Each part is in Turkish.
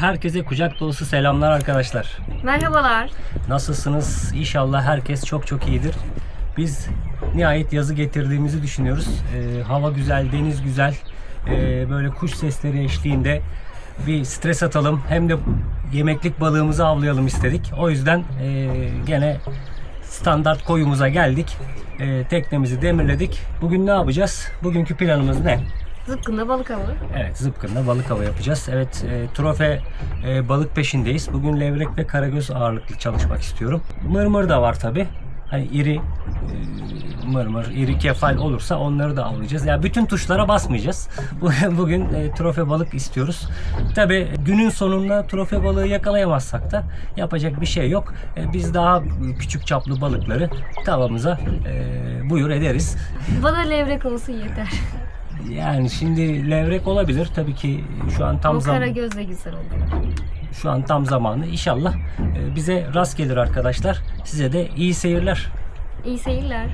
Herkese kucak dolusu selamlar arkadaşlar. Merhabalar. Nasılsınız? İnşallah herkes çok çok iyidir. Biz nihayet yazı getirdiğimizi düşünüyoruz. Ee, hava güzel, deniz güzel. Ee, böyle kuş sesleri eşliğinde bir stres atalım. Hem de yemeklik balığımızı avlayalım istedik. O yüzden e, gene standart koyumuza geldik. E, teknemizi demirledik. Bugün ne yapacağız? Bugünkü planımız ne? Zıpkında balık avı. Evet zıpkınla balık avı yapacağız. Evet e, trofe e, balık peşindeyiz. Bugün levrek ve karagöz ağırlıklı çalışmak istiyorum. Mırmır da var tabi. Hani iri e, mırmır, iri kefal olursa onları da avlayacağız. Yani bütün tuşlara basmayacağız. Bu- Bugün e, trofe balık istiyoruz. Tabi günün sonunda trofe balığı yakalayamazsak da yapacak bir şey yok. E, biz daha küçük çaplı balıkları tavamıza e, buyur ederiz. Bana levrek olsun yeter. Yani şimdi levrek olabilir. Tabii ki şu an tam Bu zam kara göz de güzel oldu. şu an tam zamanı. İnşallah e, bize rast gelir arkadaşlar. Size de iyi seyirler. İyi seyirler.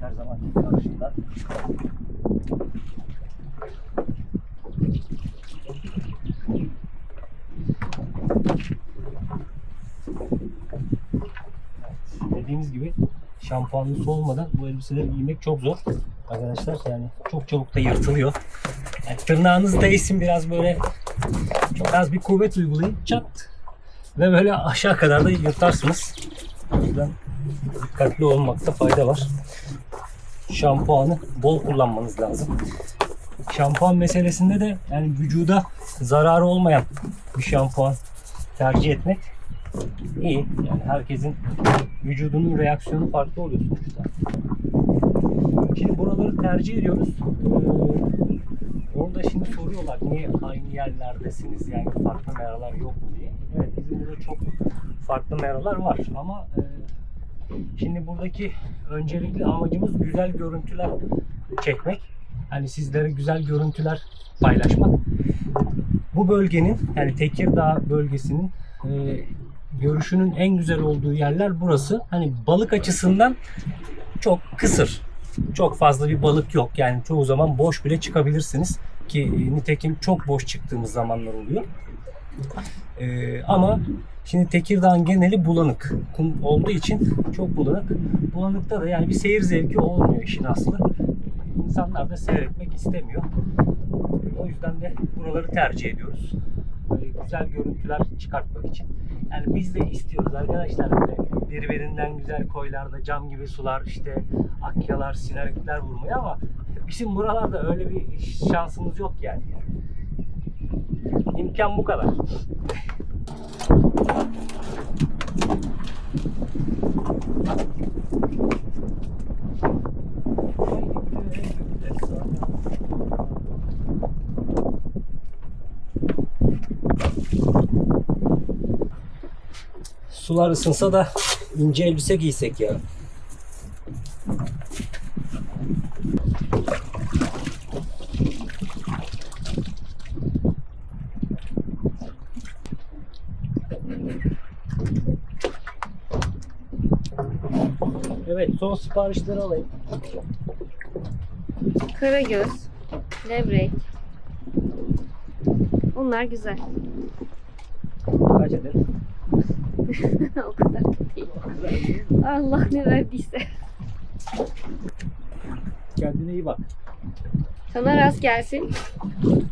Her zaman karşında. Evet, dediğimiz gibi şampuanlı su olmadan bu elbiseleri giymek çok zor. Arkadaşlar yani çok çabuk da yırtılıyor. Yani tırnağınız değsin biraz böyle çok az bir kuvvet uygulayın çat ve böyle aşağı kadar da yırtarsınız. O yüzden dikkatli olmakta fayda var. Şampuanı bol kullanmanız lazım. Şampuan meselesinde de yani vücuda zararı olmayan bir şampuan tercih etmek iyi. Yani herkesin vücudunun reaksiyonu farklı oluyor sonuçta. Şimdi buraları tercih ediyoruz. Ee, orada şimdi soruyorlar niye aynı yerlerdesiniz yani farklı meralar yok mu diye. Evet bizim burada çok farklı meralar var ama e, şimdi buradaki öncelikli amacımız güzel görüntüler çekmek. Hani sizlere güzel görüntüler paylaşmak. Bu bölgenin yani Tekirdağ bölgesinin e, görüşünün en güzel olduğu yerler burası. Hani balık açısından çok kısır. Çok fazla bir balık yok. Yani çoğu zaman boş bile çıkabilirsiniz. Ki nitekim çok boş çıktığımız zamanlar oluyor. Ee, ama şimdi Tekirdağ'ın geneli bulanık. Kum olduğu için çok bulanık. Bulanıkta da yani bir seyir zevki olmuyor işin aslı. İnsanlar da seyretmek istemiyor. O yüzden de buraları tercih ediyoruz. Böyle güzel görüntüler çıkartmak için. Yani biz de istiyoruz arkadaşlar böyle birbirinden güzel koylarda cam gibi sular işte akyalar, sinarikler vurmayı ama bizim buralarda öyle bir şansımız yok yani. İmkan bu kadar. Sular ısınsa da ince elbise giysek ya. Evet son siparişleri alayım. Kara göz, levrek. Bunlar güzel. Kaç adet? o kadar da değil. Allah ne verdiyse. Kendine iyi bak. Sana rast gelsin.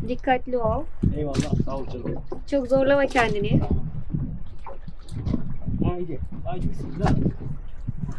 Dikkatli ol. Eyvallah. Sağ ol canım. Çok zorlama kendini. Haydi. Haydi bismillah.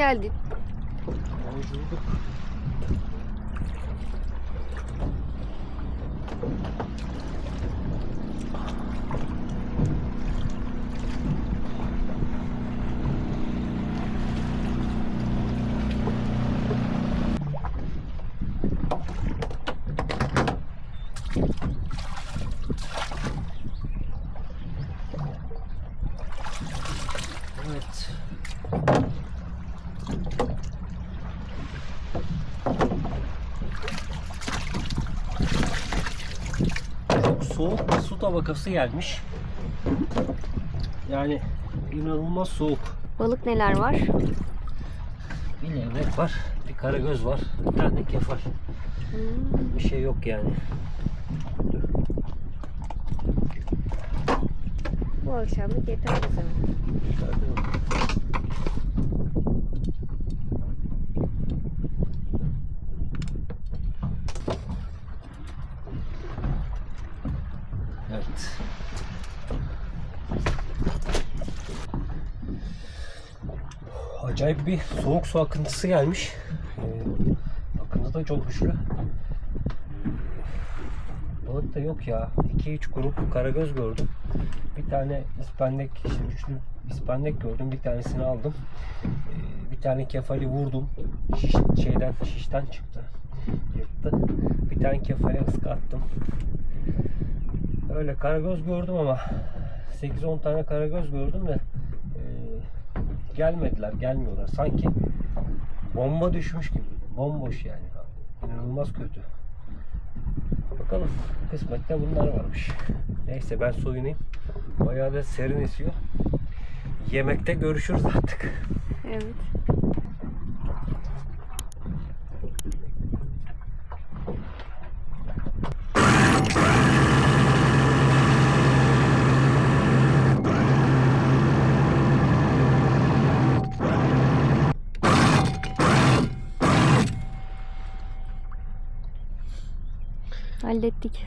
Hoş geldin. Yolculuk. Evet. Çok soğuk tabakası gelmiş. Yani inanılmaz soğuk. Balık neler var? Bir levrek var, bir karagöz var, bir tane kefal. Hmm, Bir şey yok yani. bu akşamlık yeter bize. Evet. Acayip bir soğuk su akıntısı gelmiş. Ee, akıntı da çok güçlü. Balık da yok ya. 2-3 grup karagöz gördüm. Bir tane ispendek, işte üçlü ispendek gördüm. Bir tanesini aldım. Ee, bir tane kefali vurdum. Şiş, şeyden, şişten çıktı. Yırttı. Bir tane kefale ıskattım. Öyle karagöz gördüm ama 8-10 tane karagöz gördüm de gelmediler, gelmiyorlar. Sanki bomba düşmüş gibi. Bomboş yani. İnanılmaz kötü. Bakalım kısmette bunlar varmış. Neyse ben soyunayım. Bayağı da serin esiyor. Yemekte görüşürüz artık. Evet. Hallettik.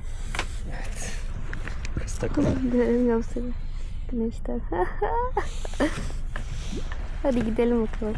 Kız takılı. Göremiyorum seni. Güneşten. Hadi gidelim bakalım.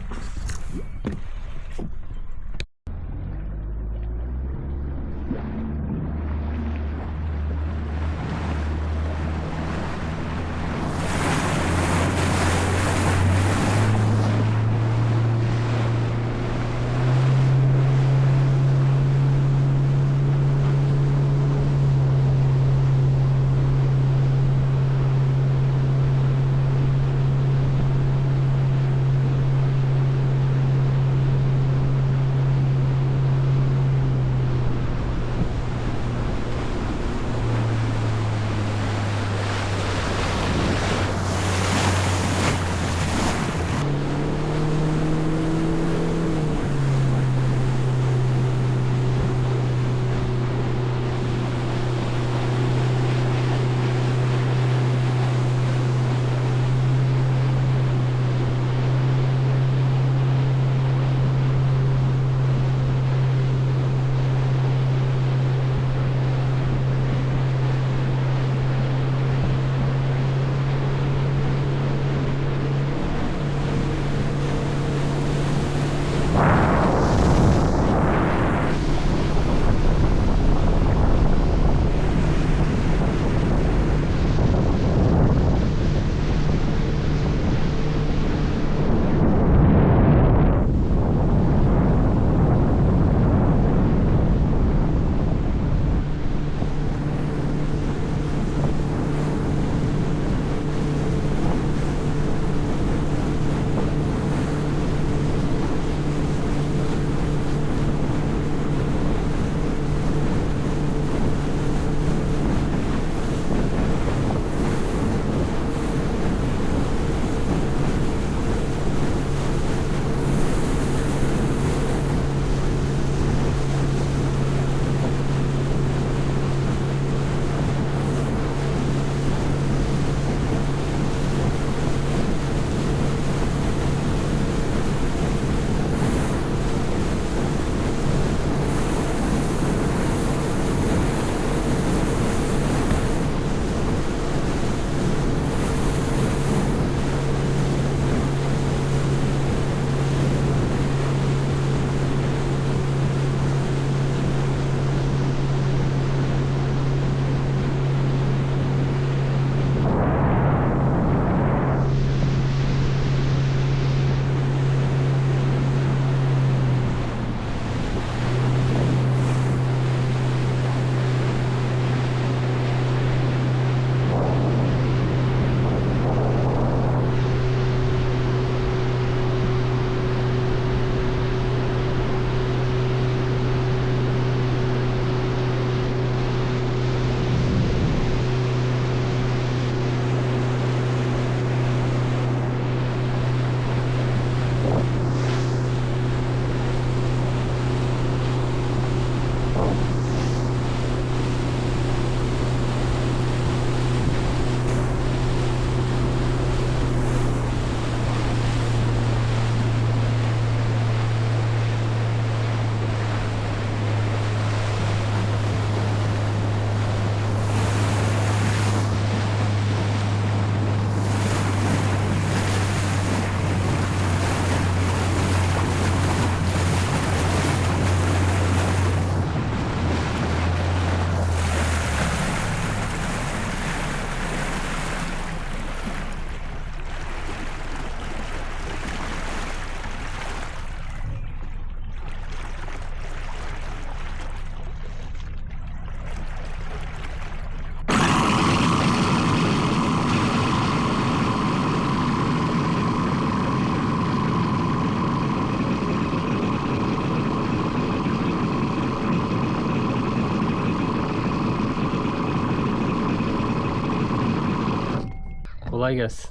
Kolay gelsin.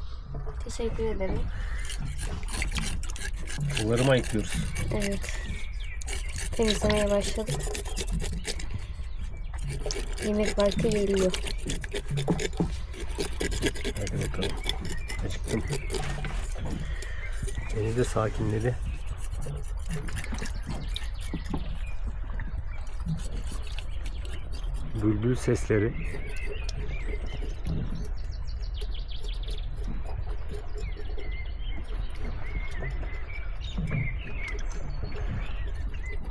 Teşekkür ederim. Bunları mı ayıklıyoruz? Evet. Temizlemeye başladık. Yemek vakti geliyor. Hadi bakalım. Acıktım. Beni de sakinledi. Bülbül sesleri.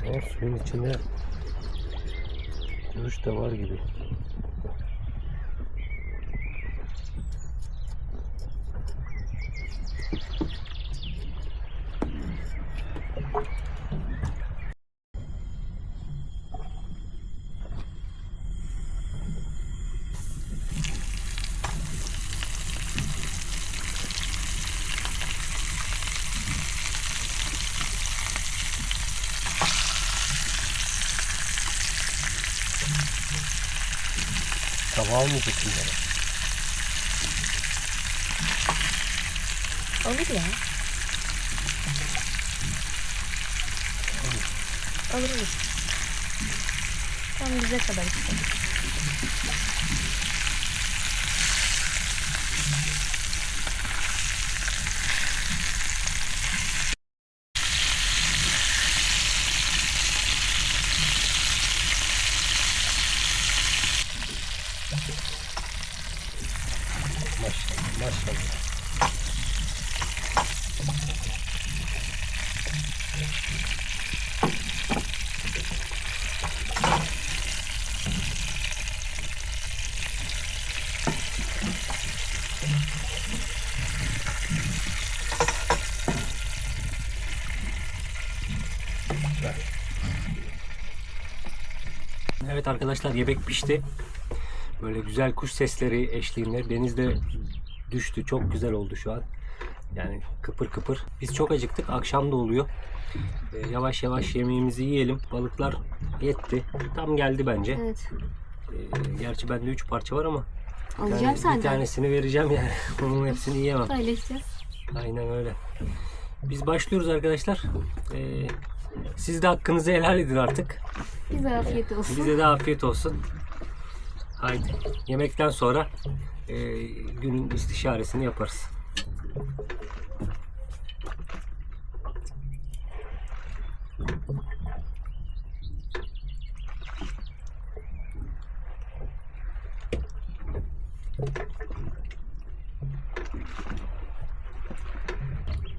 Ama suyun içinde kuş da var gibi. Almayacaksın bana. Olur ya. Olur olur. Tam bize kadar işte. Maşallah. Maşallah. Evet arkadaşlar yemek pişti. Böyle güzel kuş sesleri eşliğinde denizde düştü. Çok güzel oldu şu an. Yani kıpır kıpır. Biz çok acıktık. Akşam da oluyor. Ee, yavaş yavaş yemeğimizi yiyelim. Balıklar yetti. Tam geldi bence. Evet. Ee, gerçi bende 3 parça var ama Alacağım yani bir tanesini vereceğim yani. Onun hepsini yiyemem. Paylaşacağız. Aynen öyle. Biz başlıyoruz arkadaşlar. Ee, siz de hakkınızı helal edin artık. Bize afiyet olsun. Bize de afiyet olsun. Haydi. Yemekten sonra e, günün istişaresini yaparız.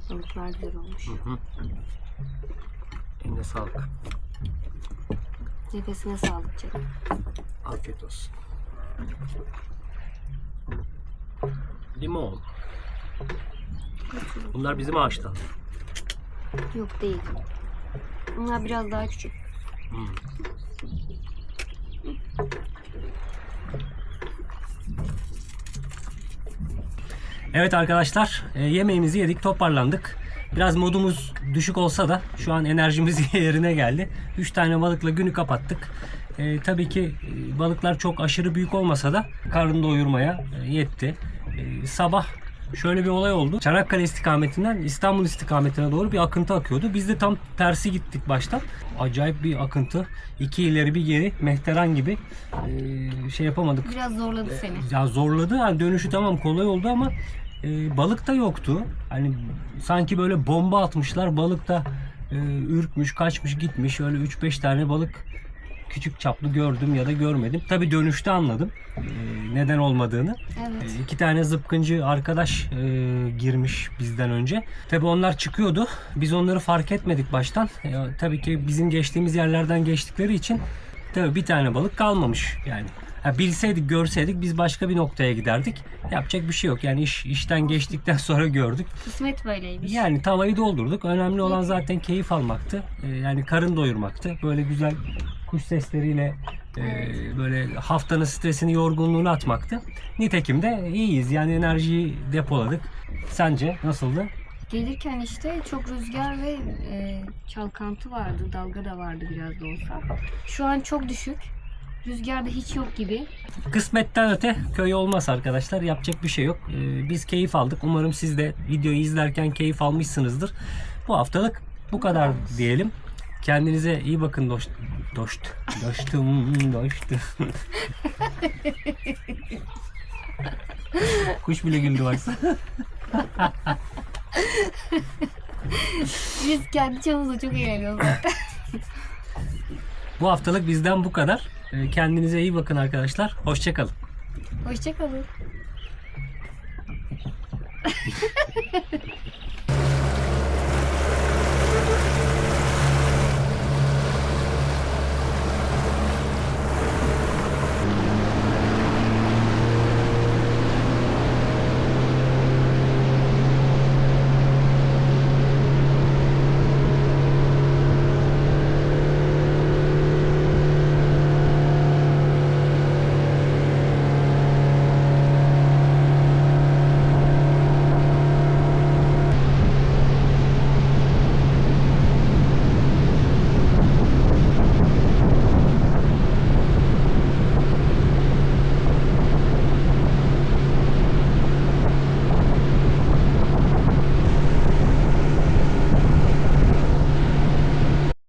Balıklar güzel olmuş. Eline sağlık. Nefesine sağlık canım. Afiyet olsun. Limon. Bunlar bizim ağaçtan. Yok değil. Bunlar biraz daha küçük. Hmm. Evet arkadaşlar e, yemeğimizi yedik toparlandık. Biraz modumuz düşük olsa da şu an enerjimiz yerine geldi. 3 tane balıkla günü kapattık. E, tabii ki e, balıklar çok aşırı büyük olmasa da karnını doyurmaya e, yetti. E, sabah şöyle bir olay oldu. Çanakkale istikametinden İstanbul istikametine doğru bir akıntı akıyordu. Biz de tam tersi gittik baştan. Acayip bir akıntı. İki ileri bir geri mehteran gibi e, şey yapamadık. Biraz zorladı seni. Ya zorladı. Hani dönüşü tamam kolay oldu ama e, balık da yoktu. Hani sanki böyle bomba atmışlar. Balık da e, ürkmüş, kaçmış, gitmiş. Öyle 3-5 tane balık küçük çaplı gördüm ya da görmedim. Tabii dönüşte anladım e, neden olmadığını. Evet. E, iki tane zıpkıncı arkadaş e, girmiş bizden önce. Tabii onlar çıkıyordu. Biz onları fark etmedik baştan. Tabii ki bizim geçtiğimiz yerlerden geçtikleri için tabii bir tane balık kalmamış yani. Ha, bilseydik, görseydik biz başka bir noktaya giderdik. Yapacak bir şey yok. Yani iş işten geçtikten sonra gördük. Kısmet böyleymiş. Yani tavayı doldurduk. Önemli olan zaten keyif almaktı. Yani karın doyurmaktı. Böyle güzel kuş sesleriyle e, böyle haftanın stresini, yorgunluğunu atmaktı. Nitekim de iyiyiz. Yani enerjiyi depoladık. Sence nasıldı? Gelirken işte çok rüzgar ve e, çalkantı vardı. Dalga da vardı biraz da olsa. Şu an çok düşük. Rüzgar da hiç yok gibi. Kısmetten öte köy olmaz arkadaşlar. Yapacak bir şey yok. Ee, biz keyif aldık. Umarım siz de videoyu izlerken keyif almışsınızdır. Bu haftalık bu kadar diyelim. Kendinize iyi bakın dost. Dost. Dostum. Dostum. Kuş bile güldü baksana. Biz kendi çapımızda çok eğleniyoruz. Bu haftalık bizden bu kadar. Ee, Kendinize iyi bakın arkadaşlar. Hoşçakalın. Hoşçakalın.